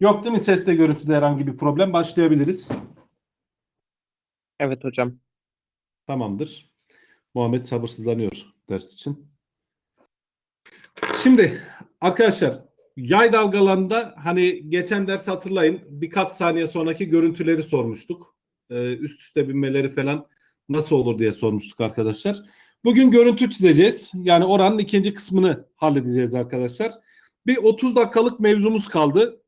Yok değil mi sesle görüntüde herhangi bir problem? Başlayabiliriz. Evet hocam. Tamamdır. Muhammed sabırsızlanıyor ders için. Şimdi arkadaşlar yay dalgalarında hani geçen ders hatırlayın birkaç saniye sonraki görüntüleri sormuştuk. Ee, üst üste binmeleri falan nasıl olur diye sormuştuk arkadaşlar. Bugün görüntü çizeceğiz. Yani oranın ikinci kısmını halledeceğiz arkadaşlar. Bir 30 dakikalık mevzumuz kaldı.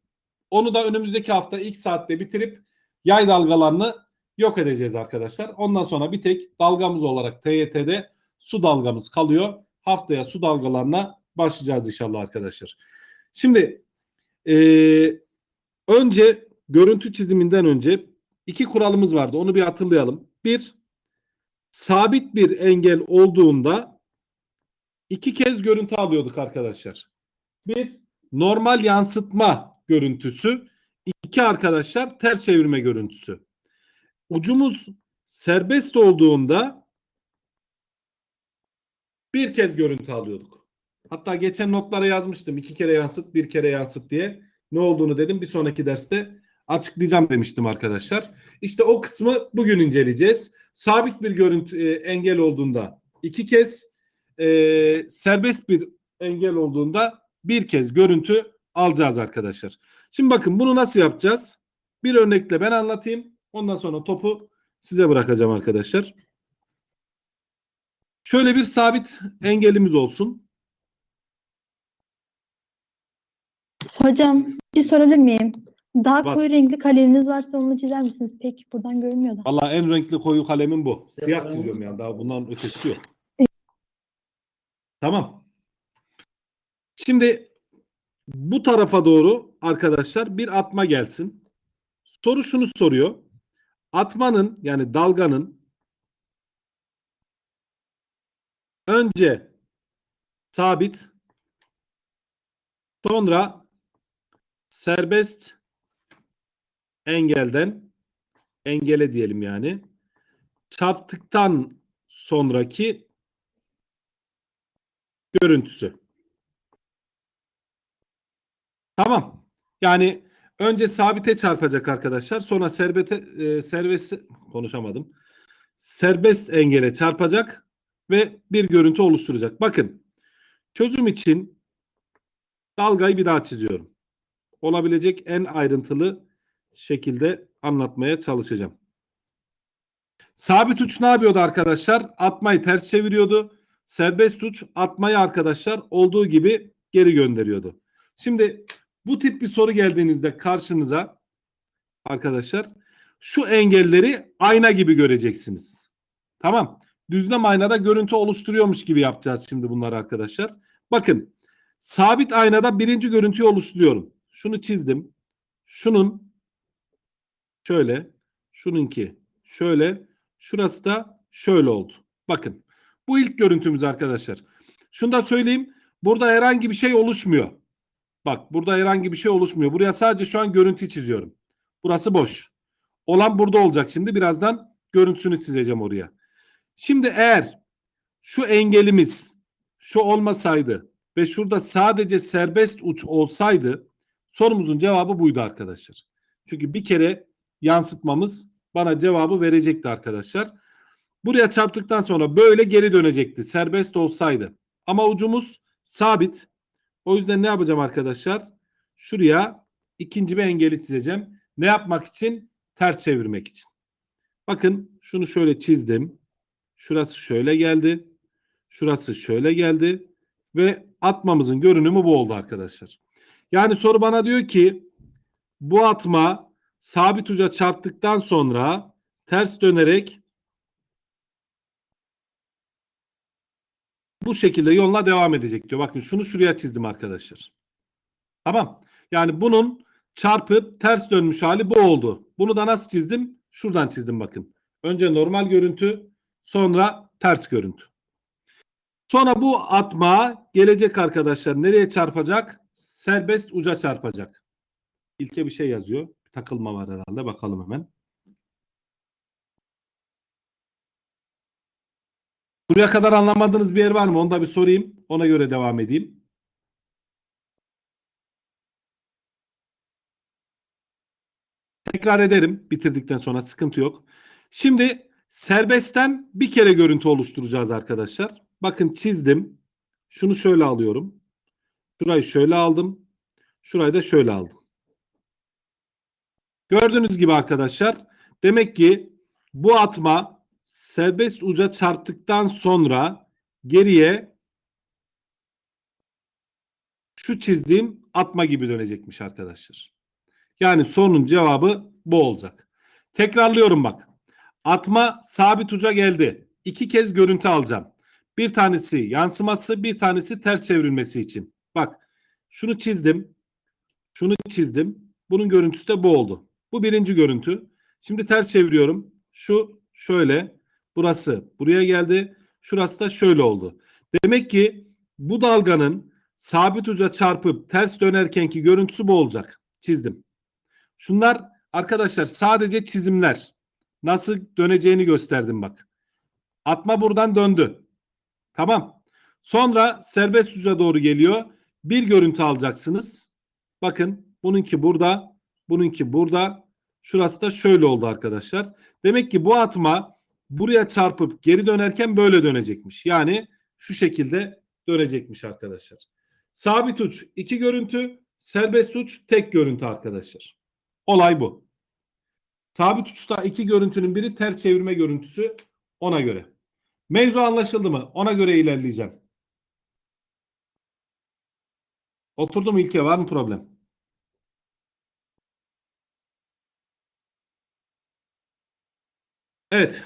Onu da önümüzdeki hafta ilk saatte bitirip yay dalgalarını yok edeceğiz arkadaşlar. Ondan sonra bir tek dalgamız olarak TYT'de su dalgamız kalıyor. Haftaya su dalgalarına başlayacağız inşallah arkadaşlar. Şimdi eee, önce görüntü çiziminden önce iki kuralımız vardı. Onu bir hatırlayalım. Bir, sabit bir engel olduğunda iki kez görüntü alıyorduk arkadaşlar. Bir, normal yansıtma görüntüsü. İki arkadaşlar ters çevirme görüntüsü ucumuz serbest olduğunda bir kez görüntü alıyorduk. Hatta geçen notlara yazmıştım. iki kere yansıt, bir kere yansıt diye. Ne olduğunu dedim. Bir sonraki derste açıklayacağım demiştim arkadaşlar. İşte o kısmı bugün inceleyeceğiz. Sabit bir görüntü e, engel olduğunda iki kez, e, serbest bir engel olduğunda bir kez görüntü alacağız arkadaşlar. Şimdi bakın bunu nasıl yapacağız? Bir örnekle ben anlatayım. Ondan sonra topu size bırakacağım arkadaşlar. Şöyle bir sabit engelimiz olsun. Hocam bir şey sorabilir miyim? Daha Var. koyu renkli kaleminiz varsa onu çizer misiniz? Pek buradan görünmüyor da. Valla en renkli koyu kalemim bu. Siyah çiziyorum yani. Daha bundan ötesi yok. Tamam. Şimdi bu tarafa doğru arkadaşlar bir atma gelsin. Soru şunu soruyor. Atmanın yani dalganın önce sabit sonra serbest engelden engele diyelim yani çarptıktan sonraki görüntüsü. Tamam. Yani önce sabite çarpacak arkadaşlar. Sonra serbete e, serbest konuşamadım. Serbest engele çarpacak ve bir görüntü oluşturacak. Bakın. Çözüm için dalgayı bir daha çiziyorum. Olabilecek en ayrıntılı şekilde anlatmaya çalışacağım. Sabit uç ne yapıyordu arkadaşlar? Atmayı ters çeviriyordu. Serbest uç atmayı arkadaşlar olduğu gibi geri gönderiyordu. Şimdi bu tip bir soru geldiğinizde karşınıza arkadaşlar şu engelleri ayna gibi göreceksiniz. Tamam. Düzlem aynada görüntü oluşturuyormuş gibi yapacağız şimdi bunları arkadaşlar. Bakın sabit aynada birinci görüntüyü oluşturuyorum. Şunu çizdim. Şunun şöyle, şununki şöyle, şurası da şöyle oldu. Bakın bu ilk görüntümüz arkadaşlar. Şunu da söyleyeyim. Burada herhangi bir şey oluşmuyor. Bak burada herhangi bir şey oluşmuyor. Buraya sadece şu an görüntü çiziyorum. Burası boş. Olan burada olacak şimdi. Birazdan görüntüsünü çizeceğim oraya. Şimdi eğer şu engelimiz şu olmasaydı ve şurada sadece serbest uç olsaydı sorumuzun cevabı buydu arkadaşlar. Çünkü bir kere yansıtmamız bana cevabı verecekti arkadaşlar. Buraya çarptıktan sonra böyle geri dönecekti. Serbest olsaydı. Ama ucumuz sabit. O yüzden ne yapacağım arkadaşlar? Şuraya ikinci bir engeli çizeceğim. Ne yapmak için? Ters çevirmek için. Bakın şunu şöyle çizdim. Şurası şöyle geldi. Şurası şöyle geldi. Ve atmamızın görünümü bu oldu arkadaşlar. Yani soru bana diyor ki bu atma sabit uca çarptıktan sonra ters dönerek bu şekilde yoluna devam edecek diyor. Bakın şunu şuraya çizdim arkadaşlar. Tamam. Yani bunun çarpıp ters dönmüş hali bu oldu. Bunu da nasıl çizdim? Şuradan çizdim bakın. Önce normal görüntü, sonra ters görüntü. Sonra bu atma gelecek arkadaşlar nereye çarpacak? Serbest uca çarpacak. İlke bir şey yazıyor. Takılma var herhalde. Bakalım hemen. Buraya kadar anlamadığınız bir yer var mı? Onu da bir sorayım. Ona göre devam edeyim. Tekrar ederim bitirdikten sonra sıkıntı yok. Şimdi serbestten bir kere görüntü oluşturacağız arkadaşlar. Bakın çizdim. Şunu şöyle alıyorum. Şurayı şöyle aldım. Şurayı da şöyle aldım. Gördüğünüz gibi arkadaşlar demek ki bu atma serbest uca çarptıktan sonra geriye şu çizdiğim atma gibi dönecekmiş arkadaşlar. Yani sorunun cevabı bu olacak. Tekrarlıyorum bak. Atma sabit uca geldi. İki kez görüntü alacağım. Bir tanesi yansıması, bir tanesi ters çevrilmesi için. Bak şunu çizdim. Şunu çizdim. Bunun görüntüsü de bu oldu. Bu birinci görüntü. Şimdi ters çeviriyorum. Şu şöyle. Burası buraya geldi. Şurası da şöyle oldu. Demek ki bu dalganın sabit uca çarpıp ters dönerkenki görüntüsü bu olacak. Çizdim. Şunlar arkadaşlar sadece çizimler. Nasıl döneceğini gösterdim bak. Atma buradan döndü. Tamam. Sonra serbest uca doğru geliyor. Bir görüntü alacaksınız. Bakın bununki burada. Bununki burada. Şurası da şöyle oldu arkadaşlar. Demek ki bu atma buraya çarpıp geri dönerken böyle dönecekmiş. Yani şu şekilde dönecekmiş arkadaşlar. Sabit uç iki görüntü, serbest uç tek görüntü arkadaşlar. Olay bu. Sabit uçta iki görüntünün biri ters çevirme görüntüsü ona göre. Mevzu anlaşıldı mı? Ona göre ilerleyeceğim. Oturdu mu İlke? Var mı problem? Evet.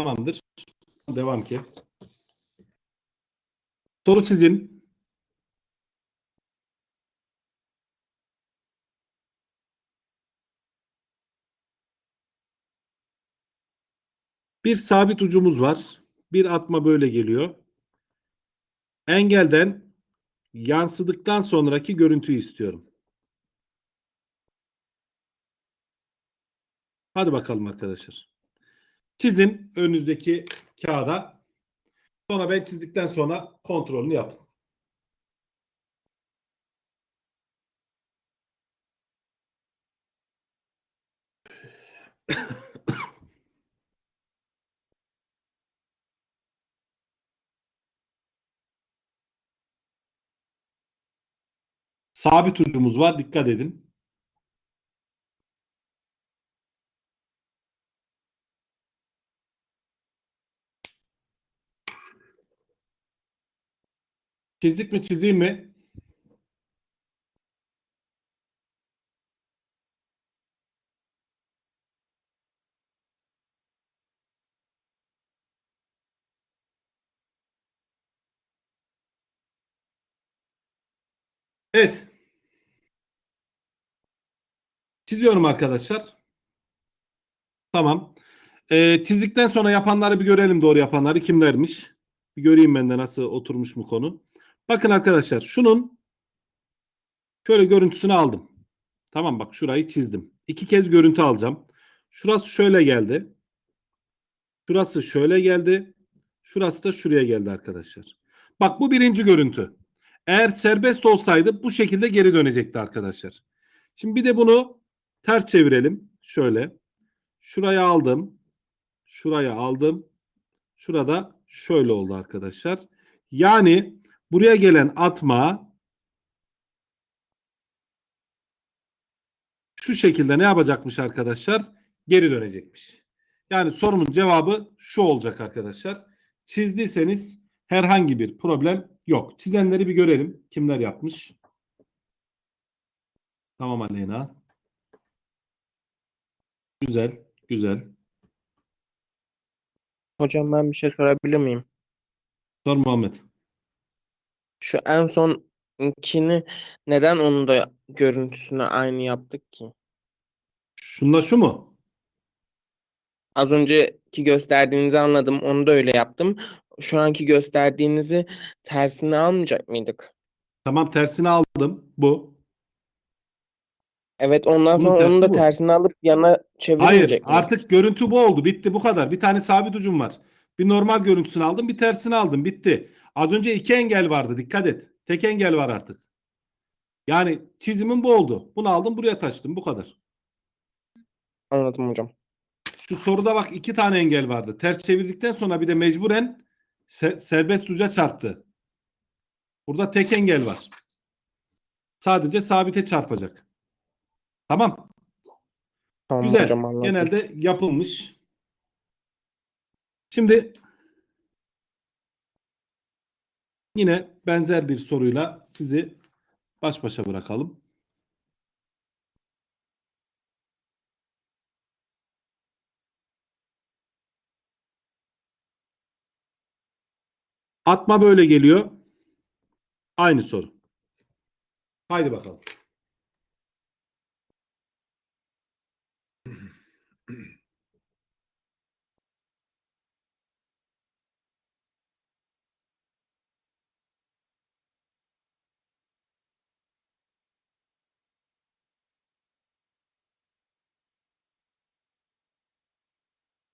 Tamamdır. Devam ki. Soru sizin. Bir sabit ucumuz var. Bir atma böyle geliyor. Engelden yansıdıktan sonraki görüntüyü istiyorum. Hadi bakalım arkadaşlar. Çizin önünüzdeki kağıda. Sonra ben çizdikten sonra kontrolünü yapın. Sabit ucumuz var. Dikkat edin. Çizdik mi çizeyim mi? Evet. Çiziyorum arkadaşlar. Tamam. Ee, çizdikten sonra yapanları bir görelim doğru yapanları kimlermiş. Bir göreyim ben de nasıl oturmuş mu konu. Bakın arkadaşlar şunun şöyle görüntüsünü aldım. Tamam bak şurayı çizdim. İki kez görüntü alacağım. Şurası şöyle geldi. Şurası şöyle geldi. Şurası da şuraya geldi arkadaşlar. Bak bu birinci görüntü. Eğer serbest olsaydı bu şekilde geri dönecekti arkadaşlar. Şimdi bir de bunu ters çevirelim. Şöyle. Şuraya aldım. Şuraya aldım. Şurada şöyle oldu arkadaşlar. Yani buraya gelen atma şu şekilde ne yapacakmış arkadaşlar? Geri dönecekmiş. Yani sorumun cevabı şu olacak arkadaşlar. Çizdiyseniz herhangi bir problem yok. Çizenleri bir görelim. Kimler yapmış? Tamam Aleyna. Güzel, güzel. Hocam ben bir şey sorabilir miyim? Sor Muhammed. Şu en sonkini neden onun da görüntüsünü aynı yaptık ki? Şunla şu mu? Az önceki gösterdiğinizi anladım. Onu da öyle yaptım. Şu anki gösterdiğinizi tersine almayacak mıydık? Tamam tersini aldım. Bu. Evet ondan Bunun sonra onu da bu. tersine alıp yana Hayır çevirmeyecek miydik? artık görüntü bu oldu. Bitti bu kadar. Bir tane sabit ucum var. Bir normal görüntüsünü aldım. Bir tersini aldım. Bitti. Az önce iki engel vardı. Dikkat et. Tek engel var artık. Yani çizimin bu oldu. Bunu aldım buraya taşıdım. Bu kadar. Anladım hocam. Şu soruda bak iki tane engel vardı. Ters çevirdikten sonra bir de mecburen se- serbest uca çarptı. Burada tek engel var. Sadece sabite çarpacak. Tamam. Tamam Güzel. hocam anladım. Genelde yapılmış. Şimdi yine benzer bir soruyla sizi baş başa bırakalım. Atma böyle geliyor. Aynı soru. Haydi bakalım.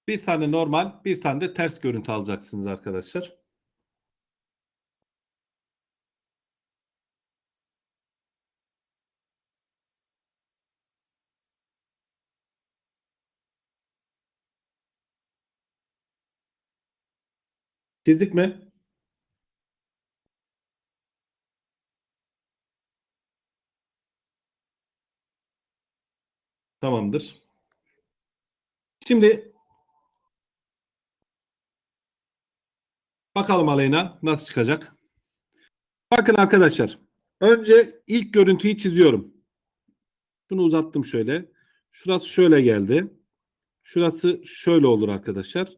Bir tane normal, bir tane de ters görüntü alacaksınız arkadaşlar. Çizdik mi? Tamamdır. Şimdi bakalım Aleyna nasıl çıkacak. Bakın arkadaşlar. Önce ilk görüntüyü çiziyorum. Şunu uzattım şöyle. Şurası şöyle geldi. Şurası şöyle olur arkadaşlar.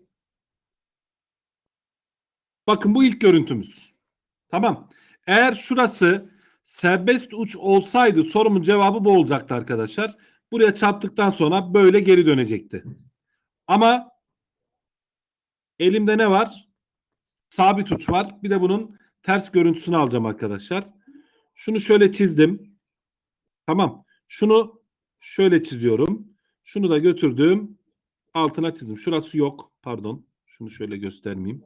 Bakın bu ilk görüntümüz. Tamam. Eğer şurası serbest uç olsaydı sorumun cevabı bu olacaktı arkadaşlar. Buraya çarptıktan sonra böyle geri dönecekti. Ama elimde ne var? Sabit uç var. Bir de bunun ters görüntüsünü alacağım arkadaşlar. Şunu şöyle çizdim. Tamam. Şunu şöyle çiziyorum. Şunu da götürdüm. Altına çizdim. Şurası yok. Pardon. Şunu şöyle göstermeyeyim.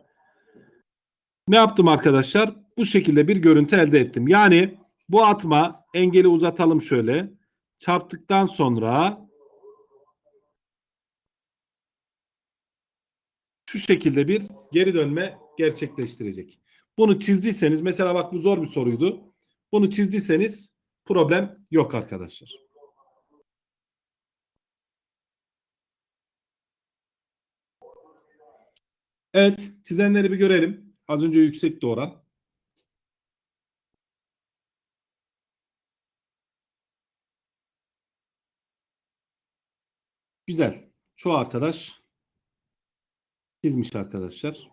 Ne yaptım arkadaşlar? Bu şekilde bir görüntü elde ettim. Yani bu atma engeli uzatalım şöyle. Çarptıktan sonra şu şekilde bir geri dönme gerçekleştirecek. Bunu çizdiyseniz mesela bak bu zor bir soruydu. Bunu çizdiyseniz problem yok arkadaşlar. Evet, çizenleri bir görelim. Az önce yüksekti oran. Güzel. Çoğu arkadaş çizmiş arkadaşlar.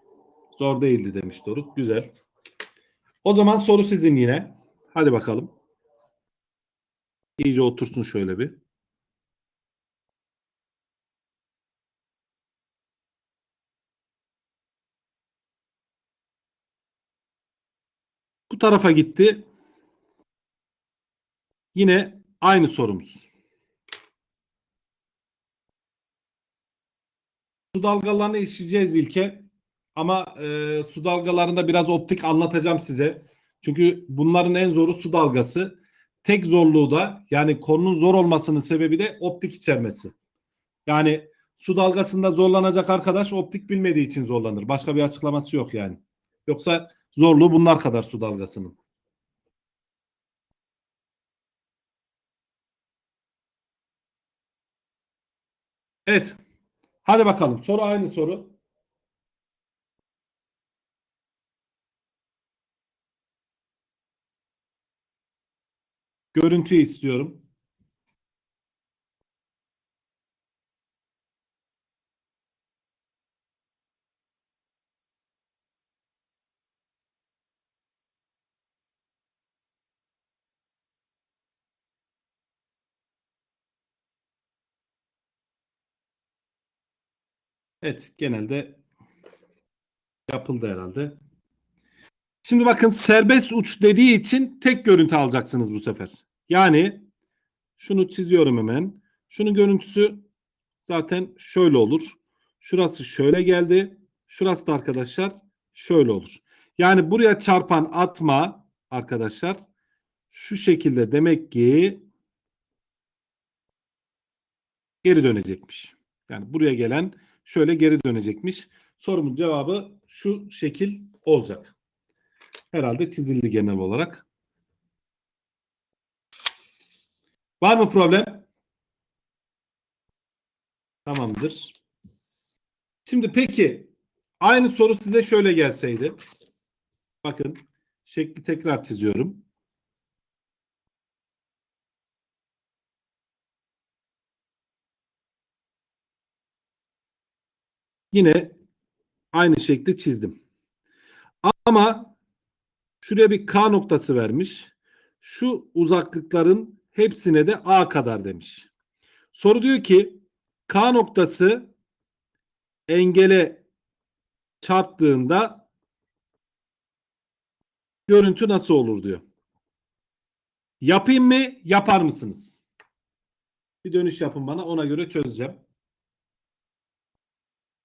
Zor değildi demiş Doruk. Güzel. O zaman soru sizin yine. Hadi bakalım. İyice otursun şöyle bir. Bu tarafa gitti. Yine aynı sorumuz. Su dalgalarını işleyeceğiz ilke. Ama e, su dalgalarında biraz optik anlatacağım size. Çünkü bunların en zoru su dalgası. Tek zorluğu da yani konunun zor olmasının sebebi de optik içermesi. Yani su dalgasında zorlanacak arkadaş optik bilmediği için zorlanır. Başka bir açıklaması yok yani. Yoksa zorluğu bunlar kadar su dalgasının. Evet. Hadi bakalım. Soru aynı soru. Görüntüyü istiyorum. Evet, genelde yapıldı herhalde. Şimdi bakın serbest uç dediği için tek görüntü alacaksınız bu sefer. Yani şunu çiziyorum hemen. Şunun görüntüsü zaten şöyle olur. Şurası şöyle geldi. Şurası da arkadaşlar şöyle olur. Yani buraya çarpan atma arkadaşlar şu şekilde demek ki geri dönecekmiş. Yani buraya gelen şöyle geri dönecekmiş. Sorumun cevabı şu şekil olacak. Herhalde çizildi genel olarak. Var mı problem? Tamamdır. Şimdi peki aynı soru size şöyle gelseydi. Bakın şekli tekrar çiziyorum. Yine aynı şekli çizdim. Ama şuraya bir K noktası vermiş. Şu uzaklıkların hepsine de A kadar demiş. Soru diyor ki K noktası engele çarptığında görüntü nasıl olur diyor. Yapayım mı? Yapar mısınız? Bir dönüş yapın bana. Ona göre çözeceğim.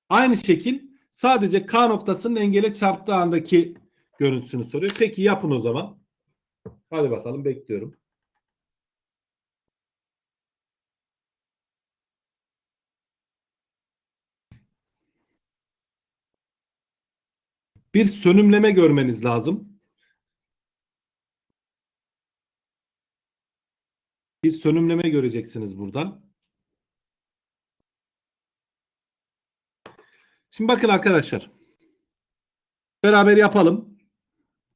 Aynı şekil sadece K noktasının engele çarptığı andaki görüntüsünü soruyor. Peki yapın o zaman. Hadi bakalım bekliyorum. Bir sönümleme görmeniz lazım. Bir sönümleme göreceksiniz buradan. Şimdi bakın arkadaşlar. Beraber yapalım.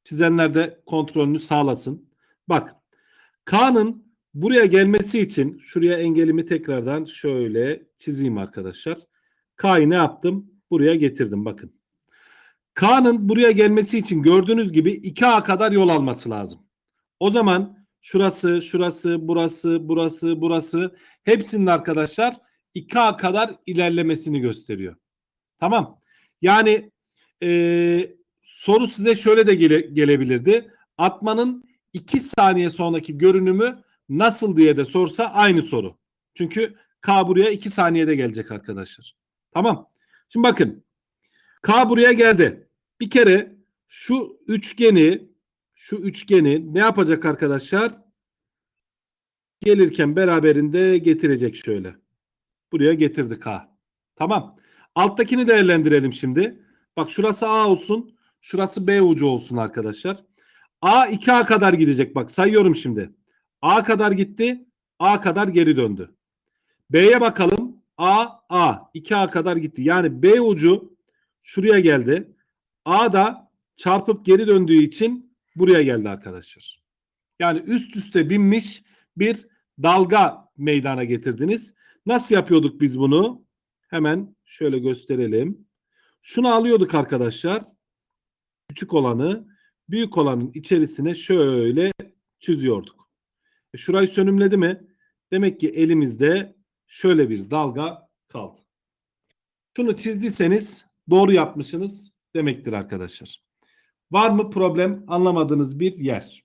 Çizenler de kontrolünü sağlasın. Bak. K'nın buraya gelmesi için şuraya engelimi tekrardan şöyle çizeyim arkadaşlar. K'yı ne yaptım? Buraya getirdim bakın. K'nın buraya gelmesi için gördüğünüz gibi 2A kadar yol alması lazım. O zaman şurası, şurası, burası, burası, burası hepsinin arkadaşlar 2A kadar ilerlemesini gösteriyor. Tamam. Yani e, soru size şöyle de gele, gelebilirdi. Atmanın 2 saniye sonraki görünümü nasıl diye de sorsa aynı soru. Çünkü K buraya 2 saniyede gelecek arkadaşlar. Tamam. Şimdi bakın. K buraya geldi. Bir kere şu üçgeni şu üçgeni ne yapacak arkadaşlar? Gelirken beraberinde getirecek şöyle. Buraya getirdi K. Tamam. Alttakini değerlendirelim şimdi. Bak şurası A olsun. Şurası B ucu olsun arkadaşlar. A 2A kadar gidecek. Bak sayıyorum şimdi. A kadar gitti. A kadar geri döndü. B'ye bakalım. A, A. 2A kadar gitti. Yani B ucu şuraya geldi. A da çarpıp geri döndüğü için buraya geldi arkadaşlar. Yani üst üste binmiş bir dalga meydana getirdiniz. Nasıl yapıyorduk biz bunu? Hemen şöyle gösterelim. Şunu alıyorduk arkadaşlar. Küçük olanı büyük olanın içerisine şöyle çiziyorduk. E şurayı sönümledi mi? Demek ki elimizde şöyle bir dalga kaldı. Şunu çizdiyseniz doğru yapmışsınız demektir arkadaşlar. Var mı problem anlamadığınız bir yer?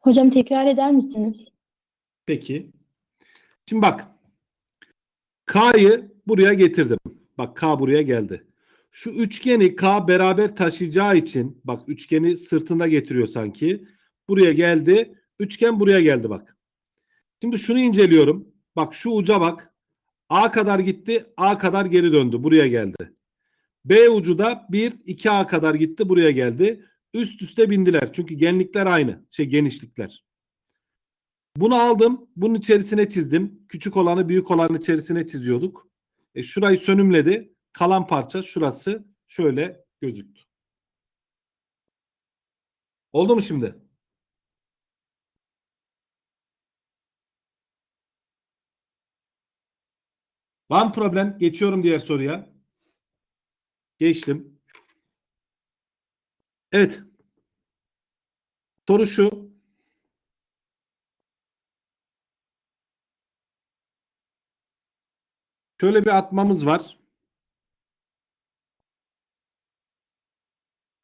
Hocam tekrar eder misiniz? Peki. Şimdi bak. K'yı buraya getirdim. Bak K buraya geldi. Şu üçgeni K beraber taşıyacağı için bak üçgeni sırtında getiriyor sanki. Buraya geldi. Üçgen buraya geldi bak. Şimdi şunu inceliyorum. Bak şu uca bak. A kadar gitti. A kadar geri döndü. Buraya geldi. B ucu da 1 2A kadar gitti. Buraya geldi. Üst üste bindiler. Çünkü genlikler aynı. Şey genişlikler. Bunu aldım. Bunun içerisine çizdim. Küçük olanı büyük olanın içerisine çiziyorduk. E, şurayı sönümledi. Kalan parça şurası şöyle gözüktü. Oldu mu şimdi? Var mı problem? Geçiyorum diğer soruya. Geçtim. Evet. Soru şu. Şöyle bir atmamız var.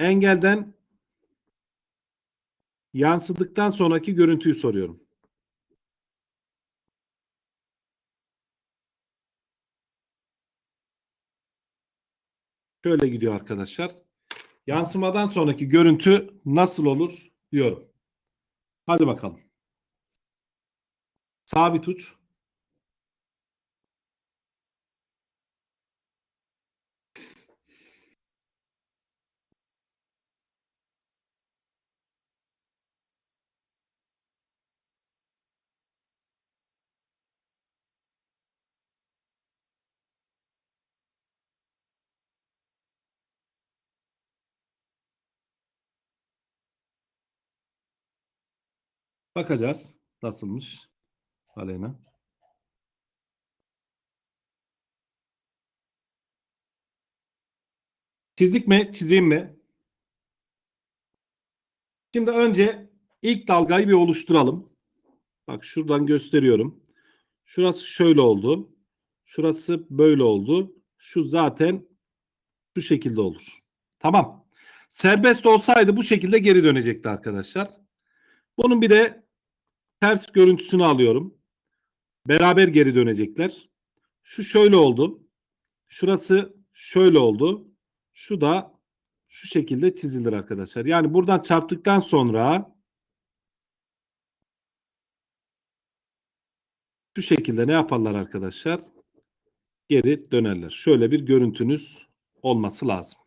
Engelden yansıdıktan sonraki görüntüyü soruyorum. Şöyle gidiyor arkadaşlar. yansımadan sonraki görüntü nasıl olur diyorum. Hadi bakalım. Sabit uç. Bakacağız nasılmış. Aleyna. Çizdik mi? Çizeyim mi? Şimdi önce ilk dalgayı bir oluşturalım. Bak şuradan gösteriyorum. Şurası şöyle oldu. Şurası böyle oldu. Şu zaten şu şekilde olur. Tamam. Serbest olsaydı bu şekilde geri dönecekti arkadaşlar. Bunun bir de ters görüntüsünü alıyorum. Beraber geri dönecekler. Şu şöyle oldu. Şurası şöyle oldu. Şu da şu şekilde çizilir arkadaşlar. Yani buradan çarptıktan sonra şu şekilde ne yaparlar arkadaşlar? Geri dönerler. Şöyle bir görüntünüz olması lazım.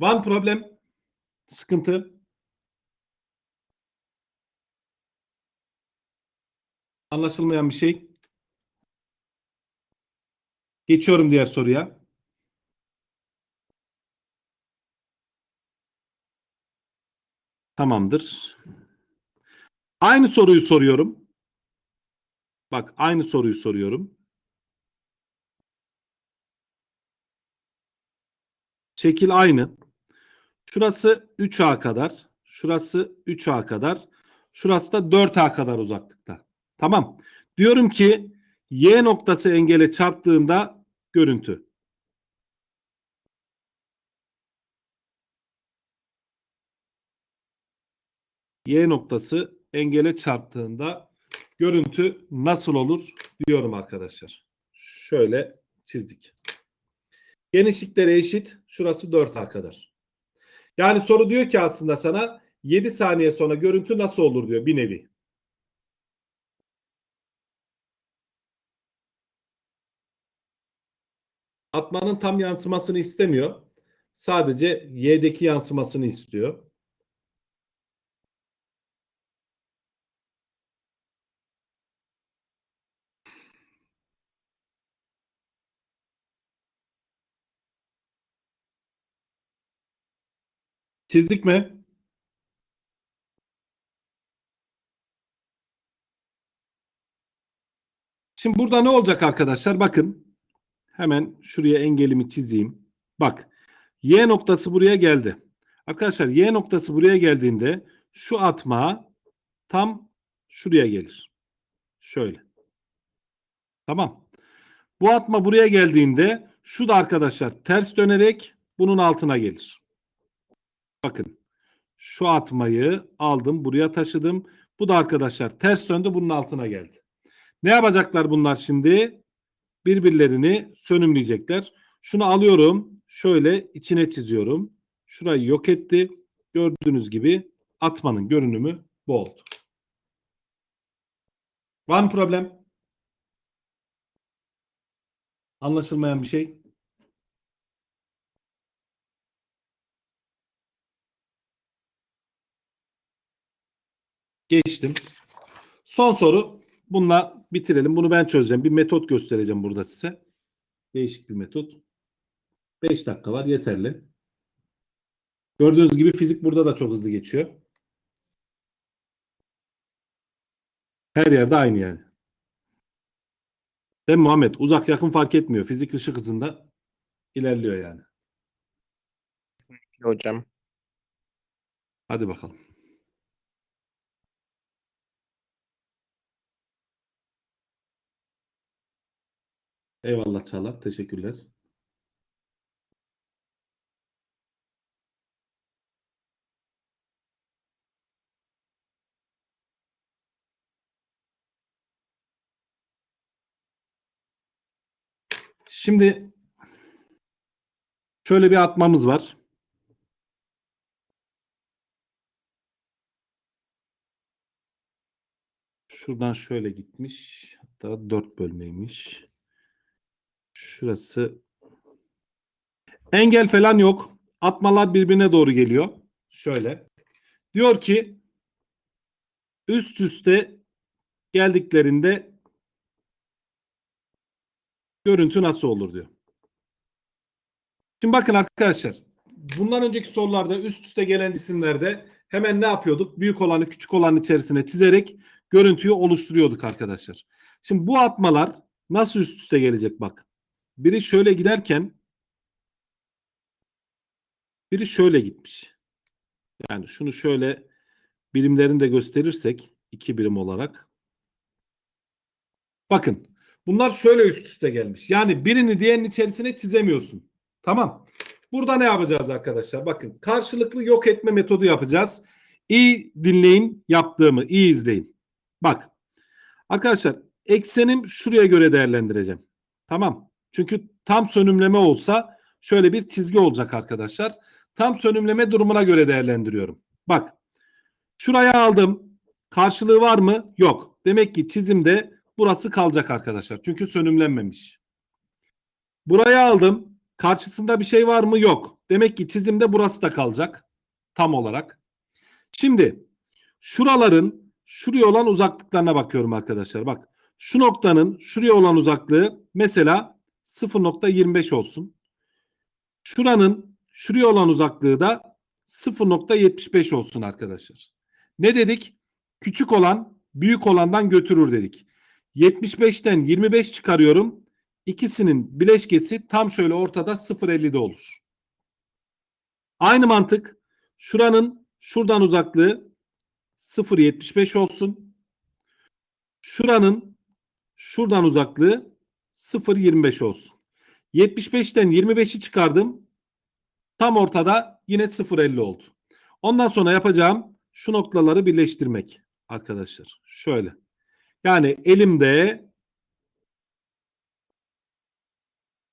Var problem? Sıkıntı? Anlaşılmayan bir şey? Geçiyorum diğer soruya. Tamamdır. Aynı soruyu soruyorum. Bak aynı soruyu soruyorum. Şekil aynı. Şurası 3A kadar. Şurası 3A kadar. Şurası da 4A kadar uzaklıkta. Tamam. Diyorum ki Y noktası engele çarptığında görüntü. Y noktası engele çarptığında görüntü nasıl olur diyorum arkadaşlar. Şöyle çizdik. Genişlikleri eşit. Şurası 4A kadar. Yani soru diyor ki aslında sana 7 saniye sonra görüntü nasıl olur diyor bir nevi. Atmanın tam yansımasını istemiyor. Sadece Y'deki yansımasını istiyor. Çizdik mi? Şimdi burada ne olacak arkadaşlar? Bakın. Hemen şuraya engelimi çizeyim. Bak. Y noktası buraya geldi. Arkadaşlar Y noktası buraya geldiğinde şu atma tam şuraya gelir. Şöyle. Tamam. Bu atma buraya geldiğinde şu da arkadaşlar ters dönerek bunun altına gelir. Bakın. Şu atmayı aldım buraya taşıdım. Bu da arkadaşlar ters döndü bunun altına geldi. Ne yapacaklar bunlar şimdi? Birbirlerini sönümleyecekler. Şunu alıyorum. Şöyle içine çiziyorum. Şurayı yok etti. Gördüğünüz gibi atmanın görünümü bu oldu. Var mı problem? Anlaşılmayan bir şey? Geçtim. Son soru. Bununla bitirelim. Bunu ben çözeceğim. Bir metot göstereceğim burada size. Değişik bir metot. 5 dakika var. Yeterli. Gördüğünüz gibi fizik burada da çok hızlı geçiyor. Her yerde aynı yani. Değil mi Muhammed? Uzak yakın fark etmiyor. Fizik ışık hızında ilerliyor yani. Hocam. Hadi bakalım. Eyvallah Çağlar. Teşekkürler. Şimdi Şöyle bir atmamız var. Şuradan şöyle gitmiş. Hatta 4 bölmeymiş. Şurası engel falan yok. Atmalar birbirine doğru geliyor. Şöyle. Diyor ki üst üste geldiklerinde görüntü nasıl olur diyor. Şimdi bakın arkadaşlar. Bundan önceki sorularda üst üste gelen isimlerde hemen ne yapıyorduk? Büyük olanı küçük olanın içerisine çizerek görüntüyü oluşturuyorduk arkadaşlar. Şimdi bu atmalar nasıl üst üste gelecek bak. Biri şöyle giderken biri şöyle gitmiş. Yani şunu şöyle birimlerini de gösterirsek iki birim olarak. Bakın bunlar şöyle üst üste gelmiş. Yani birini diğerinin içerisine çizemiyorsun. Tamam. Burada ne yapacağız arkadaşlar? Bakın karşılıklı yok etme metodu yapacağız. İyi dinleyin yaptığımı, iyi izleyin. Bak. Arkadaşlar eksenim şuraya göre değerlendireceğim. Tamam. Çünkü tam sönümleme olsa şöyle bir çizgi olacak arkadaşlar. Tam sönümleme durumuna göre değerlendiriyorum. Bak. Şuraya aldım. Karşılığı var mı? Yok. Demek ki çizimde burası kalacak arkadaşlar. Çünkü sönümlenmemiş. Buraya aldım. Karşısında bir şey var mı? Yok. Demek ki çizimde burası da kalacak. Tam olarak. Şimdi şuraların şuraya olan uzaklıklarına bakıyorum arkadaşlar. Bak şu noktanın şuraya olan uzaklığı mesela 0.25 olsun. Şuranın şuraya olan uzaklığı da 0.75 olsun arkadaşlar. Ne dedik? Küçük olan büyük olandan götürür dedik. 75'ten 25 çıkarıyorum. İkisinin bileşkesi tam şöyle ortada 0.50'de olur. Aynı mantık. Şuranın şuradan uzaklığı 0.75 olsun. Şuranın şuradan uzaklığı 0.25 olsun. 75'ten 25'i çıkardım. Tam ortada yine 0.50 oldu. Ondan sonra yapacağım şu noktaları birleştirmek arkadaşlar. Şöyle. Yani elimde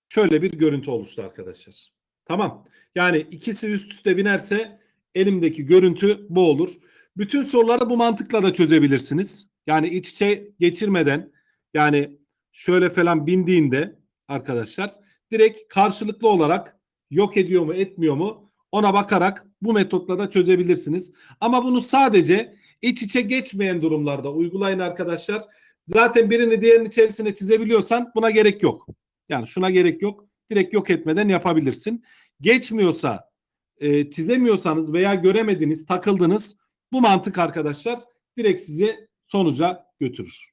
şöyle bir görüntü oluştu arkadaşlar. Tamam. Yani ikisi üst üste binerse elimdeki görüntü bu olur. Bütün soruları bu mantıkla da çözebilirsiniz. Yani iç içe geçirmeden yani şöyle falan bindiğinde arkadaşlar direkt karşılıklı olarak yok ediyor mu etmiyor mu ona bakarak bu metotla da çözebilirsiniz. Ama bunu sadece iç içe geçmeyen durumlarda uygulayın arkadaşlar. Zaten birini diğerinin içerisine çizebiliyorsan buna gerek yok. Yani şuna gerek yok. Direkt yok etmeden yapabilirsin. Geçmiyorsa, e, çizemiyorsanız veya göremediniz, takıldınız bu mantık arkadaşlar direkt sizi sonuca götürür.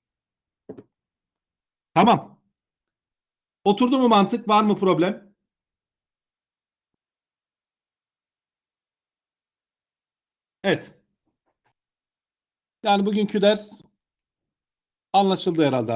Tamam. Oturdu mu mantık? Var mı problem? Evet. Yani bugünkü ders anlaşıldı herhalde.